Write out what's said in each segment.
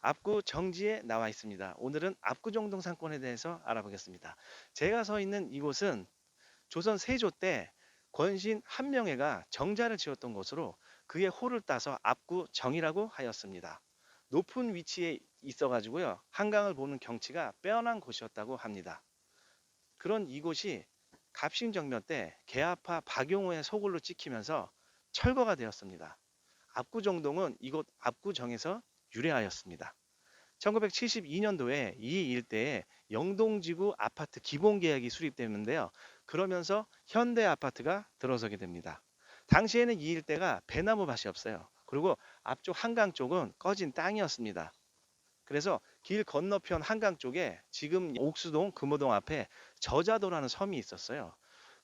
압구 정지에 나와 있습니다. 오늘은 압구 정동 상권에 대해서 알아보겠습니다. 제가 서 있는 이곳은 조선 세조 때 권신 한명회가 정자를 지었던 곳으로 그의 호를 따서 압구 정이라고 하였습니다. 높은 위치에 있어 가지고요 한강을 보는 경치가 빼어난 곳이었다고 합니다. 그런 이곳이 갑신정변 때 개아파 박용호의 소굴로 찍히면서 철거가 되었습니다. 압구정동은 이곳 압구정에서 유래하였습니다. 1972년도에 이 일대에 영동지구 아파트 기본계약이 수립되는데요. 그러면서 현대 아파트가 들어서게 됩니다. 당시에는 이 일대가 배나무 밭이 없어요. 그리고 앞쪽 한강 쪽은 꺼진 땅이었습니다. 그래서 길 건너편 한강 쪽에 지금 옥수동 금호동 앞에 저자도라는 섬이 있었어요.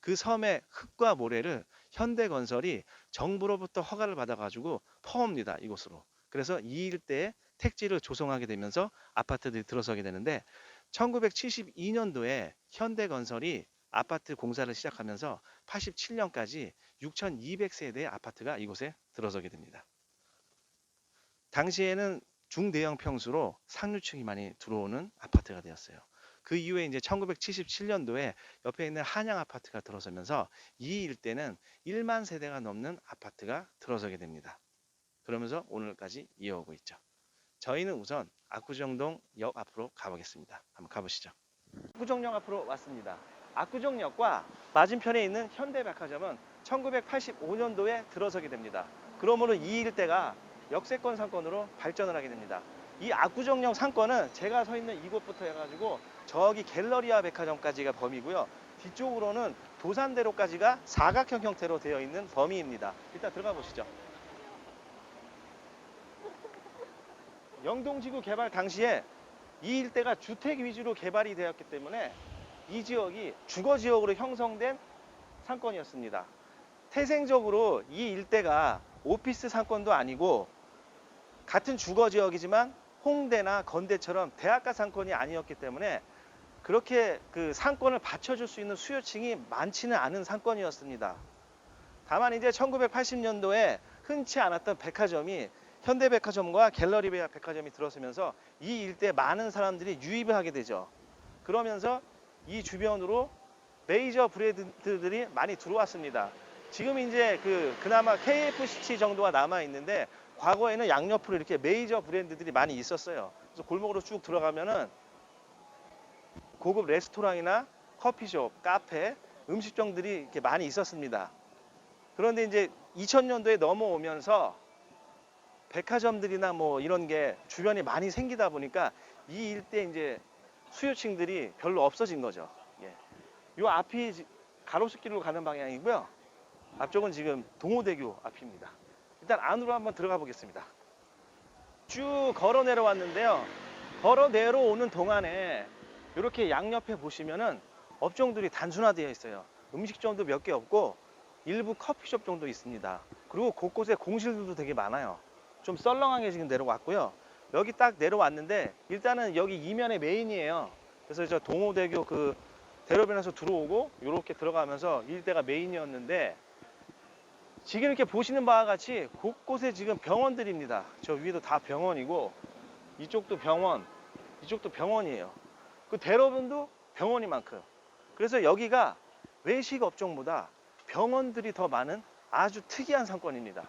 그 섬의 흙과 모래를 현대건설이 정부로부터 허가를 받아가지고 퍼옵니다 이곳으로. 그래서 이 일대에 택지를 조성하게 되면서 아파트들이 들어서게 되는데 1972년도에 현대건설이 아파트 공사를 시작하면서 87년까지 6,200세대의 아파트가 이곳에 들어서게 됩니다. 당시에는 중대형 평수로 상류층이 많이 들어오는 아파트가 되었어요. 그 이후에 이제 1977년도에 옆에 있는 한양 아파트가 들어서면서 이 일대는 1만 세대가 넘는 아파트가 들어서게 됩니다. 그러면서 오늘까지 이어오고 있죠. 저희는 우선 압구정동 역 앞으로 가보겠습니다. 한번 가보시죠. 압구정역 앞으로 왔습니다. 압구정역과 맞은편에 있는 현대백화점은 1985년도에 들어서게 됩니다. 그러므로 이 일대가 역세권 상권으로 발전을 하게 됩니다. 이 압구정역 상권은 제가 서 있는 이곳부터 해가지고 저기 갤러리아 백화점까지가 범위고요. 뒤쪽으로는 도산대로까지가 사각형 형태로 되어 있는 범위입니다. 일단 들어가 보시죠. 영동지구 개발 당시에 이 일대가 주택 위주로 개발이 되었기 때문에 이 지역이 주거 지역으로 형성된 상권이었습니다. 태생적으로 이 일대가 오피스 상권도 아니고 같은 주거 지역이지만 홍대나 건대처럼 대학가 상권이 아니었기 때문에 그렇게 그 상권을 받쳐줄 수 있는 수요층이 많지는 않은 상권이었습니다. 다만 이제 1980년도에 흔치 않았던 백화점이 현대백화점과 갤러리 백화점이 들어서면서 이 일대 많은 사람들이 유입을 하게 되죠. 그러면서 이 주변으로 메이저 브랜드들이 많이 들어왔습니다. 지금 이제 그 그나마 KFC 정도가 남아 있는데 과거에는 양옆으로 이렇게 메이저 브랜드들이 많이 있었어요. 그래서 골목으로 쭉 들어가면은 고급 레스토랑이나 커피숍, 카페, 음식점들이 이렇게 많이 있었습니다. 그런데 이제 2000년도에 넘어오면서 백화점들이나 뭐 이런 게 주변에 많이 생기다 보니까 이 일대 이제 수요층들이 별로 없어진 거죠. 예. 요 앞이 지- 가로수길로 가는 방향이고요. 앞쪽은 지금 동호대교 앞입니다. 일단 안으로 한번 들어가 보겠습니다. 쭉 걸어 내려왔는데요. 걸어 내려오는 동안에 이렇게 양옆에 보시면은 업종들이 단순화되어 있어요. 음식점도 몇 개 없고 일부 커피숍 정도 있습니다. 그리고 곳곳에 공실들도 되게 많아요. 좀 썰렁하게 지금 내려왔고요. 여기 딱 내려왔는데 일단은 여기 이면에 메인이에요. 그래서 저 동호대교 그 대로변에서 들어오고 이렇게 들어가면서 이 일대가 메인이었는데 지금 이렇게 보시는 바와 같이 곳곳에 지금 병원들입니다. 저 위도 다 병원이고 이쪽도 병원, 이쪽도 병원이에요. 그 대로변도 병원이만큼. 그래서 여기가 외식 업종보다 병원들이 더 많은 아주 특이한 상권입니다.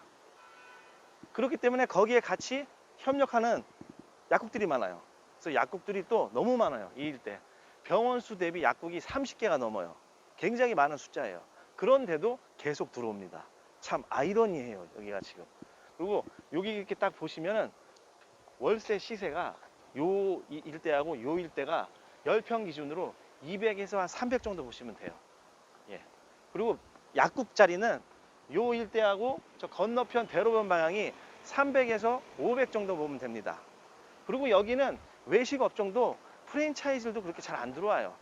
그렇기 때문에 거기에 같이 협력하는 약국들이 많아요. 그래서 약국들이 또 너무 많아요. 이 일대. 병원 수 대비 약국이 30개가 넘어요. 굉장히 많은 숫자예요. 그런데도 계속 들어옵니다. 참 아이러니해요. 여기가 지금. 그리고 여기 이렇게 딱 보시면은 월세 시세가 요 이- 일대하고 요 일대가 10평 기준으로 200에서 한 300 정도 보시면 돼요. 예. 그리고 약국 자리는 요 일대하고 저 건너편 대로변 방향이 300에서 500 정도 보면 됩니다. 그리고 여기는 외식 업종도 프랜차이즈들도 그렇게 잘 안 들어와요.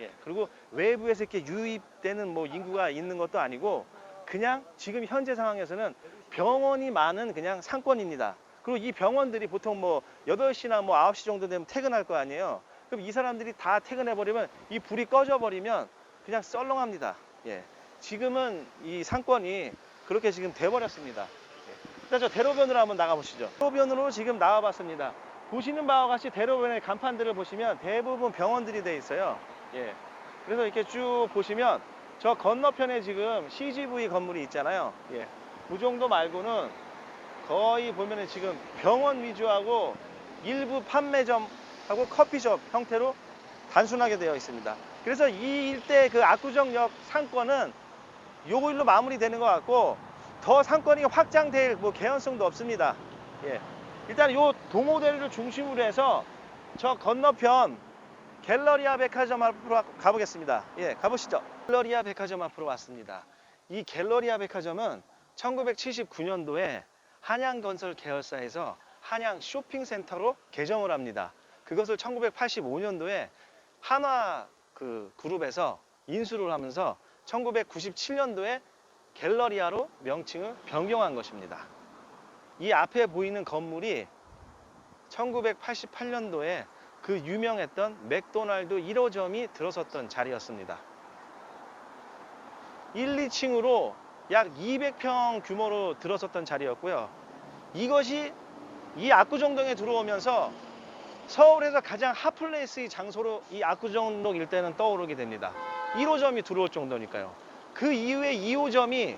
예. 그리고 외부에서 이렇게 유입되는 뭐 인구가 있는 것도 아니고 그냥 지금 현재 상황에서는 병원이 많은 그냥 상권입니다. 그리고 이 병원들이 보통 뭐 8시나 뭐 9시 정도 되면 퇴근할 거 아니에요. 그럼 이 사람들이 다 퇴근해 버리면 이 불이 꺼져 버리면 그냥 썰렁합니다. 예. 지금은 이 상권이 그렇게 지금 돼 버렸습니다. 예. 일단 저 대로변으로 한번 나가 보시죠. 대로변으로 지금 나와 봤습니다. 보시는 바와 같이 대로변의 간판들을 보시면 대부분 병원들이 돼 있어요. 예. 그래서 이렇게 쭉 보시면 저 건너편에 지금 CGV 건물이 있잖아요. 예. 그 정도 말고는 거의 보면은 지금 병원 위주하고 일부 판매점하고 커피숍 형태로 단순하게 되어 있습니다. 그래서 이 일대 그 압구정역 상권은 요걸로 마무리되는 것 같고 더 상권이 확장될 뭐 개연성도 없습니다. 예. 일단 요 동호대를 중심으로 해서 저 건너편 갤러리아 백화점 앞으로 가- 가보겠습니다. 예, 가보시죠. 갤러리아 백화점 앞으로 왔습니다. 이 갤러리아 백화점은 1979년도에 한양건설 계열사에서 한양 쇼핑센터로 개점을 합니다. 그것을 1985년도에 한화 그 그룹에서 인수를 하면서 1997년도에 갤러리아로 명칭을 변경한 것입니다. 이 앞에 보이는 건물이 1988년도에 그 유명했던 맥도날드 1호점이 들어섰던 자리였습니다. 1, 2층으로 약 200평 규모로 들어섰던 자리였고요. 이것이 이 압구정동에 들어오면서 서울에서 가장 핫플레이스의 장소로 이 압구정동 일대는 떠오르게 됩니다. 1호점이 들어올 정도니까요. 그 이후에 2호점이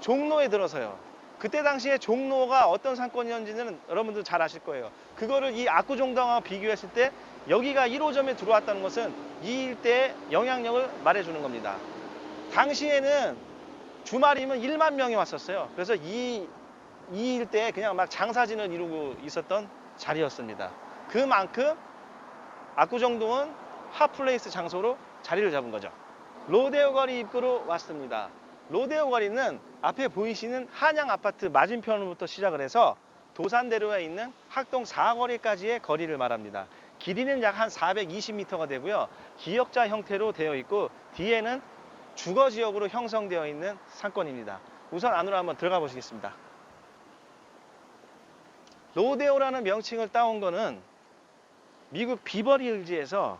종로에 들어서요. 그때 당시에 종로가 어떤 상권이었는지는 여러분들 잘 아실 거예요. 그거를 이 압구정동과 비교했을 때 여기가 1호점에 들어왔다는 것은 이 일대의 영향력을 말해주는 겁니다. 당시에는 주말이면 1만 명이 왔었어요. 그래서 이, 이 일대에 그냥 막 장사진을 이루고 있었던 자리였습니다. 그만큼 압구정동은 핫플레이스 장소로 자리를 잡은 거죠. 로데오 거리 입구로 왔습니다. 로데오 거리는 앞에 보이시는 한양 아파트 맞은편부터 시작을 해서 도산대로에 있는 학동 4거리까지의 거리를 말합니다. 길이는 약 한 420m가 되고요. 기역자 형태로 되어 있고 뒤에는 주거 지역으로 형성되어 있는 상권입니다. 우선 안으로 한번 들어가 보시겠습니다. 로데오라는 명칭을 따온 거는 미국 비버리 hil즈에서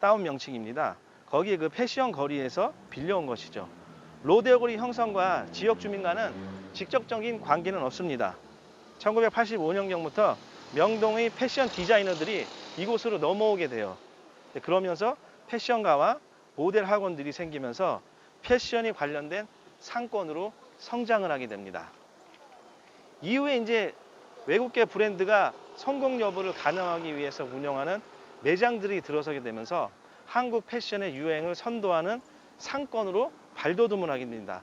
따온 명칭입니다. 거기에 그 패션 거리에서 빌려온 것이죠. 로데오 거리 형성과 지역 주민과는 직접적인 관계는 없습니다. 1985년경부터 명동의 패션 디자이너들이 이곳으로 넘어오게 돼요. 네, 그러면서 패션가와 모델 학원들이 생기면서 패션이 관련된 상권으로 성장을 하게 됩니다. 이후에 이제 외국계 브랜드가 성공 여부를 가능하기 위해서 운영하는 매장들이 들어서게 되면서 한국 패션의 유행을 선도하는 상권으로 발돋움을 하게 됩니다.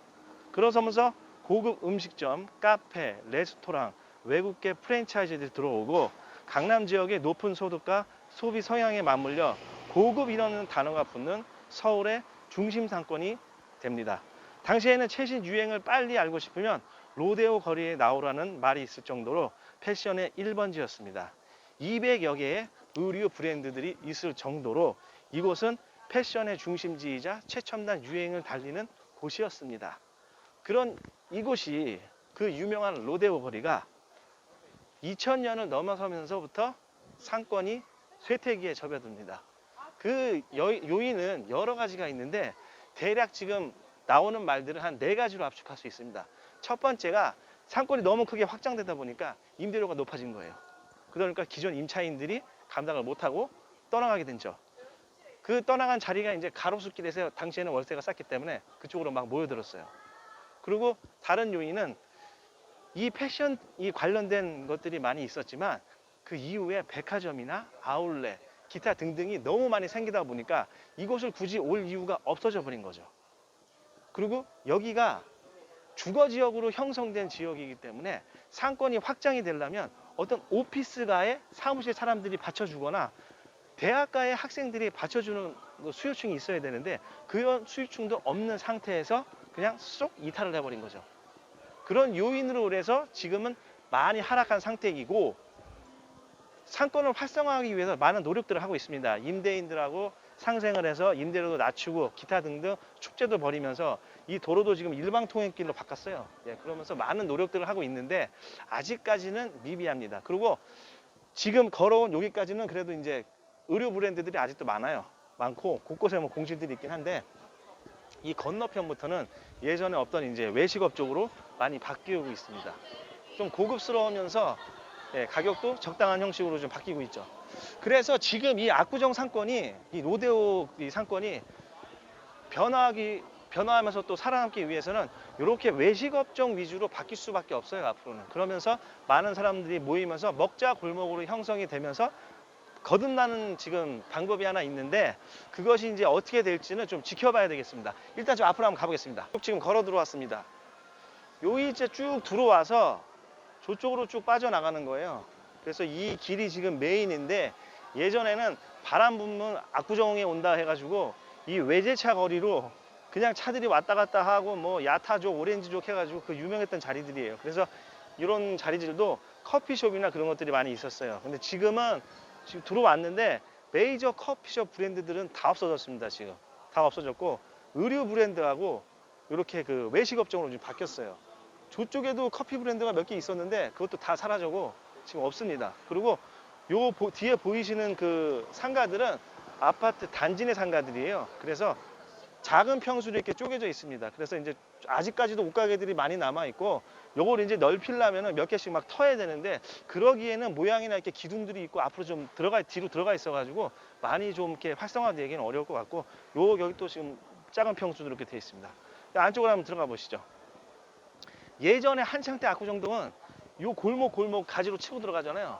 그러면서 고급 음식점, 카페, 레스토랑, 외국계 프랜차이즈들이 들어오고 강남 지역의 높은 소득과 소비 성향에 맞물려 고급이라는 단어가 붙는 서울의 중심 상권이 됩니다. 당시에는 최신 유행을 빨리 알고 싶으면 로데오 거리에 나오라는 말이 있을 정도로 패션의 1번지였습니다. 200여 개의 의류 브랜드들이 있을 정도로 이곳은 패션의 중심지이자 최첨단 유행을 달리는 곳이었습니다. 그런 이곳이 그 유명한 로데오 거리가 2000년을 넘어서면서부터 상권이 쇠퇴기에 접어듭니다. 그 여- 요인은 여러 가지가 있는데 대략 지금 나오는 말들을 한 네 가지로 압축할 수 있습니다. 첫 번째가 상권이 너무 크게 확장되다 보니까 임대료가 높아진 거예요. 그러니까 기존 임차인들이 감당을 못하고 떠나가게 된죠. 그 떠나간 자리가 이제 가로수길에서 당시에는 월세가 쌌기 때문에 그쪽으로 막 모여들었어요. 그리고 다른 요인은 이 패션 이 관련된 것들이 많이 있었지만 그 이후에 백화점이나 아울렛, 기타 등등이 너무 많이 생기다 보니까 이곳을 굳이 올 이유가 없어져 버린 거죠. 그리고 여기가 주거 지역으로 형성된 지역이기 때문에 상권이 확장이 되려면 어떤 오피스가에 사무실 사람들이 받쳐주거나 대학가의 학생들이 받쳐주는 그 수요층이 있어야 되는데 그런 수요층도 없는 상태에서 그냥 쏙 이탈을 해버린 거죠. 그런 요인으로 인해서 지금은 많이 하락한 상태이고 상권을 활성화하기 위해서 많은 노력들을 하고 있습니다. 임대인들하고 상생을 해서 임대료도 낮추고 기타 등등 축제도 벌이면서 이 도로도 지금 일방 통행길로 바꿨어요. 예, 그러면서 많은 노력들을 하고 있는데 아직까지는 미비합니다. 그리고 지금 걸어온 여기까지는 그래도 이제 의류 브랜드들이 아직도 많아요. 많고 곳곳에 뭐 공실들이 있긴 한데 이 건너편부터는 예전에 없던 이제 외식업 쪽으로 많이 바뀌고 있습니다. 좀 고급스러우면서 예, 가격도 적당한 형식으로 좀 바뀌고 있죠. 그래서 지금 이 압구정 상권이 이 로데오 이 상권이 변화하기 변화하면서 또 살아남기 위해서는 이렇게 외식 업종 위주로 바뀔 수밖에 없어요 앞으로는. 그러면서 많은 사람들이 모이면서 먹자 골목으로 형성이 되면서 거듭나는 지금 방법이 하나 있는데 그것이 이제 어떻게 될지는 좀 지켜봐야 되겠습니다. 일단 좀 앞으로 한번 가보겠습니다. 쭉 지금 걸어 들어왔습니다. 요 일제 쭉 들어와서 저쪽으로 쭉 빠져나가는 거예요. 그래서 이 길이 지금 메인인데 예전에는 바람 불면 압구정에 온다 해가지고 이 외제차 거리로 그냥 차들이 왔다 갔다 하고 뭐 야타족, 오렌지족 해가지고 그 유명했던 자리들이에요. 그래서 이런 자리들도 커피숍이나 그런 것들이 많이 있었어요. 근데 지금은 지금 들어왔는데 메이저 커피숍 브랜드들은 다 없어졌습니다. 지금 다 없어졌고 의류 브랜드하고 이렇게 그 외식 업종으로 지금 바뀌었어요. 저쪽에도 커피 브랜드가 몇 개 있었는데 그것도 다 사라지고 지금 없습니다. 그리고 요 보- 뒤에 보이시는 그 상가들은 아파트 단지 내 상가들이에요. 그래서 작은 평수로 이렇게 쪼개져 있습니다. 그래서 이제 아직까지도 옷가게들이 많이 남아 있고 요걸 이제 넓히려면은 몇 개씩 막 터야 되는데 그러기에는 모양이나 이렇게 기둥들이 있고 앞으로 좀 들어가 뒤로 들어가 있어 가지고 많이 좀 이렇게 활성화되기는 어려울 것 같고 요 여기 또 지금 작은 평수로 이렇게 돼 있습니다. 안쪽으로 한번 들어가 보시죠. 예전에 한창 때 압구정동은 요 골목 골목 가지로 치고 들어가잖아요.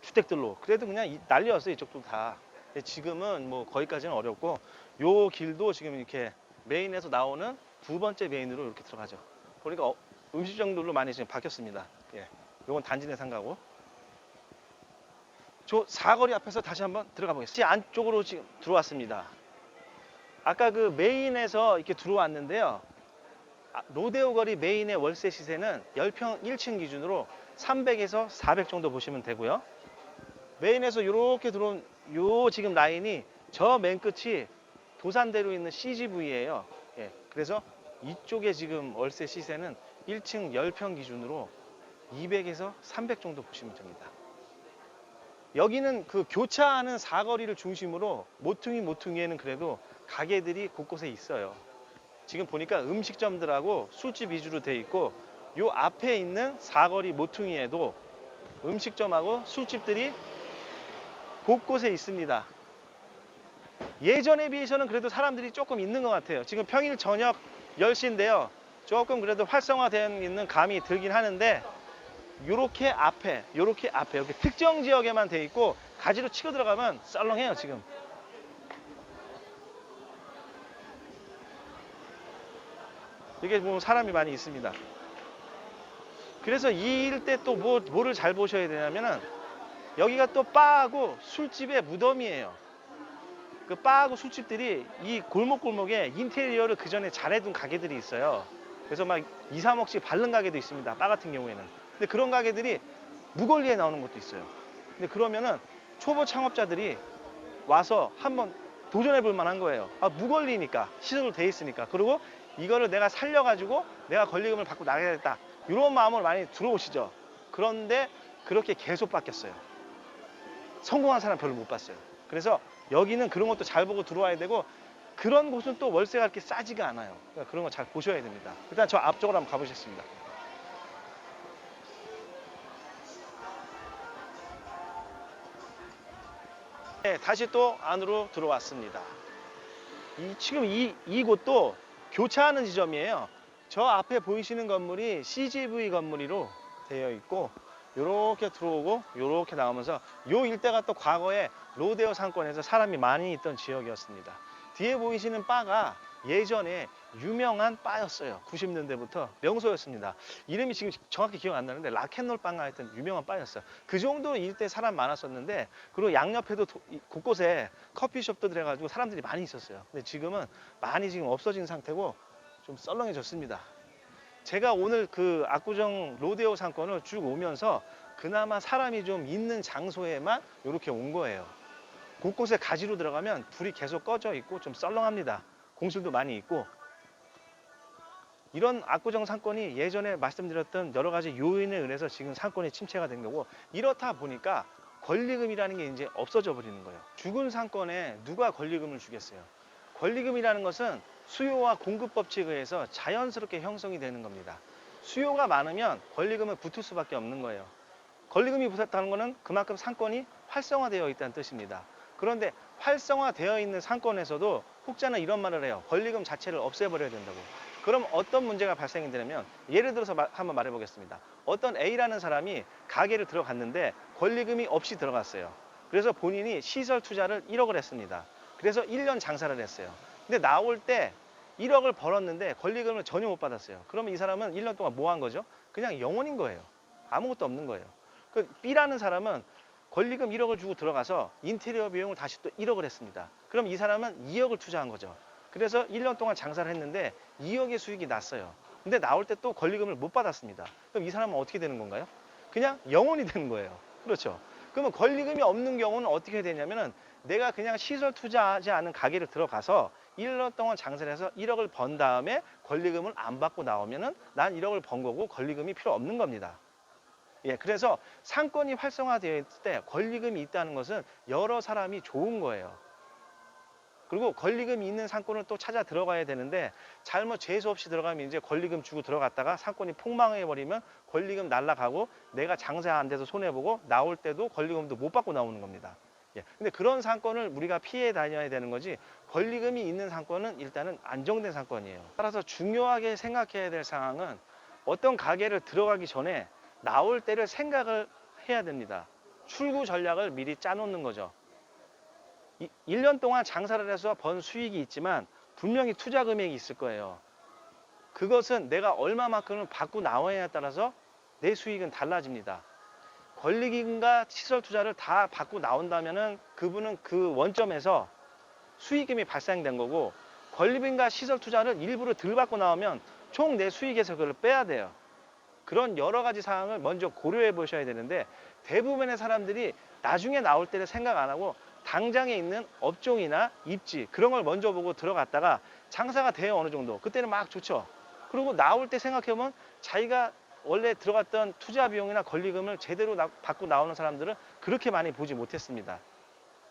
주택들로. 그래도 그냥 이- 난리였어요. 이쪽도 다. 지금은 뭐 거기까지는 어렵고 요 길도 지금 이렇게 메인에서 나오는 두 번째 메인으로 이렇게 들어가죠. 보니까 어, 음식점들로 많이 지금 바뀌었습니다. 예. 요건 단지 내 상가고. 저 사거리 앞에서 다시 한번 들어가 보겠습니다. 안쪽으로 지금 들어왔습니다. 아까 그 메인에서 이렇게 들어왔는데요. 아, 로데오 거리 메인의 월세 시세는 10평 1층 기준으로 300에서 400 정도 보시면 되고요. 메인에서 이렇게 들어온 요 지금 라인이 저 맨 끝이 도산대로 있는 CGV예요. 예, 그래서 이쪽에 지금 월세 시세는 1층 10평 기준으로 200에서 300 정도 보시면 됩니다. 여기는 그 교차하는 사거리를 중심으로 모퉁이 모퉁이에는 그래도 가게들이 곳곳에 있어요. 지금 보니까 음식점들하고 술집 위주로 돼 있고 요 앞에 있는 사거리 모퉁이에도 음식점하고 술집들이 곳곳에 있습니다. 예전에 비해서는 그래도 사람들이 조금 있는 것 같아요. 지금 평일 저녁 10시인데요. 조금 그래도 활성화되어 있는 감이 들긴 하는데 요렇게 앞에, 요렇게 앞에, 이렇게 특정 지역에만 돼 있고 가지로 치고 들어가면 썰렁해요, 지금. 이게 보면 사람이 많이 있습니다. 그래서 이 일대 또 뭐, 뭐를 잘 보셔야 되냐면은 여기가 또 바하고 술집의 무덤이에요. 그 바하고 술집들이 이 골목골목에 인테리어를 그 전에 잘해둔 가게들이 있어요. 그래서 막 2, 3억씩 바른 가게도 있습니다. 바 같은 경우에는. 근데 그런 가게들이 무걸리에 나오는 것도 있어요. 근데 그러면은 초보 창업자들이 와서 한번 도전해 볼 만한 거예요. 아, 무걸리니까. 시설로 돼 있으니까. 그리고 이거를 내가 살려가지고 내가 권리금을 받고 나가야겠다. 이런 마음으로 많이 들어오시죠. 그런데 그렇게 계속 바뀌었어요. 성공한 사람 별로 못 봤어요. 그래서 여기는 그런 것도 잘 보고 들어와야 되고 그런 곳은 또 월세가 그렇게 싸지가 않아요. 그러니까 그런 거 잘 보셔야 됩니다. 일단 저 앞쪽으로 한번 가보겠습니다. 네, 다시 또 안으로 들어왔습니다. 이, 지금 이, 이곳도 교차하는 지점이에요. 저 앞에 보이시는 건물이 CGV 건물이로 되어 있고 요렇게 들어오고 요렇게 나오면서 요 일대가 또 과거에 로데오 상권에서 사람이 많이 있던 지역이었습니다. 뒤에 보이시는 바가 예전에 유명한 바였어요. 90년대부터 명소였습니다. 이름이 지금 정확히 기억 안 나는데 바가 했던 유명한 바였어요. 그 정도로 일대 사람 많았었는데 그리고 양옆에도 도- 이- 곳곳에 커피숍도 들어가지고 사람들이 많이 있었어요. 근데 지금은 많이 지금 없어진 상태고 좀 썰렁해졌습니다. 제가 오늘 그 압구정 로데오 상권을 쭉 오면서 그나마 사람이 좀 있는 장소에만 이렇게 온 거예요. 곳곳에 가지로 들어가면 불이 계속 꺼져 있고 좀 썰렁합니다. 공실도 많이 있고 이런 압구정 상권이 예전에 말씀드렸던 여러 가지 요인에 의해서 지금 상권이 침체가 된 거고 이렇다 보니까 권리금이라는 게 이제 없어져 버리는 거예요. 죽은 상권에 누가 권리금을 주겠어요? 권리금이라는 것은 수요와 공급 법칙에 의해서 자연스럽게 형성이 되는 겁니다. 수요가 많으면 권리금은 붙을 수밖에 없는 거예요. 권리금이 붙었다는 것은 그만큼 상권이 활성화되어 있다는 뜻입니다. 그런데 활성화되어 있는 상권에서도 혹자는 이런 말을 해요. 권리금 자체를 없애버려야 된다고. 그럼 어떤 문제가 발생이 되냐면 예를 들어서 마- 한번 말해보겠습니다. 어떤 A라는 사람이 가게를 들어갔는데 권리금이 없이 들어갔어요. 그래서 본인이 시설 투자를 1억을 했습니다. 그래서 1년 장사를 했어요. 근데 나올 때 1억을 벌었는데 권리금을 전혀 못 받았어요. 그러면 이 사람은 1년 동안 뭐 한 거죠? 그냥 영원인 거예요. 아무것도 없는 거예요. 그 B라는 사람은 권리금 1억을 주고 들어가서 인테리어 비용을 다시 또 1억을 했습니다. 그럼 이 사람은 2억을 투자한 거죠. 그래서 1년 동안 장사를 했는데 2억의 수익이 났어요. 근데 나올 때 또 권리금을 못 받았습니다. 그럼 이 사람은 어떻게 되는 건가요? 그냥 영원이 되는 거예요. 그렇죠. 그러면 권리금이 없는 경우는 어떻게 되냐면은 내가 그냥 시설 투자하지 않은 가게를 들어가서 1년 동안 장사를 해서 1억을 번 다음에 권리금을 안 받고 나오면은 난 1억을 번 거고 권리금이 필요 없는 겁니다. 예, 그래서 상권이 활성화되어 있을 때 권리금이 있다는 것은 여러 사람이 좋은 거예요. 그리고 권리금이 있는 상권을 또 찾아 들어가야 되는데 잘못 재수 없이 들어가면 이제 권리금 주고 들어갔다가 상권이 폭망해 버리면 권리금 날라가고 내가 장사 안 돼서 손해 보고 나올 때도 권리금도 못 받고 나오는 겁니다. 예. 근데 그런 상권을 우리가 피해 다녀야 되는 거지 권리금이 있는 상권은 일단은 안정된 상권이에요. 따라서 중요하게 생각해야 될 상황은 어떤 가게를 들어가기 전에 나올 때를 생각을 해야 됩니다. 출구 전략을 미리 짜놓는 거죠. 이- 1년 동안 장사를 해서 번 수익이 있지만 분명히 투자 금액이 있을 거예요. 그것은 내가 얼마만큼을 받고 나와야 따라서 내 수익은 달라집니다. 권리금과 시설 투자를 다 받고 나온다면은 그분은 그 원점에서 수익금이 발생된 거고 권리금과 시설 투자를 일부러 덜 받고 나오면 총 내 수익에서 그걸 빼야 돼요. 그런 여러 가지 사항을 먼저 고려해 보셔야 되는데 대부분의 사람들이 나중에 나올 때를 생각 안 하고 당장에 있는 업종이나 입지 그런 걸 먼저 보고 들어갔다가 장사가 돼요 어느 정도 그때는 막 좋죠 그리고 나올 때 생각해보면 자기가 원래 들어갔던 투자 비용이나 권리금을 제대로 나- 받고 나오는 사람들은 그렇게 많이 보지 못했습니다.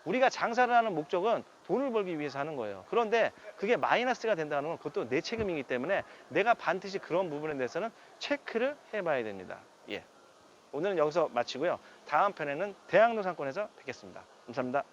우리가 장사를 하는 목적은 돈을 벌기 위해서 하는 거예요. 그런데 그게 마이너스가 된다는 건 그것도 내 책임이기 때문에 내가 반드시 그런 부분에 대해서는 체크를 해봐야 됩니다. 예. 오늘은 여기서 마치고요. 다음 편에는 대학로 상권에서 뵙겠습니다. 감사합니다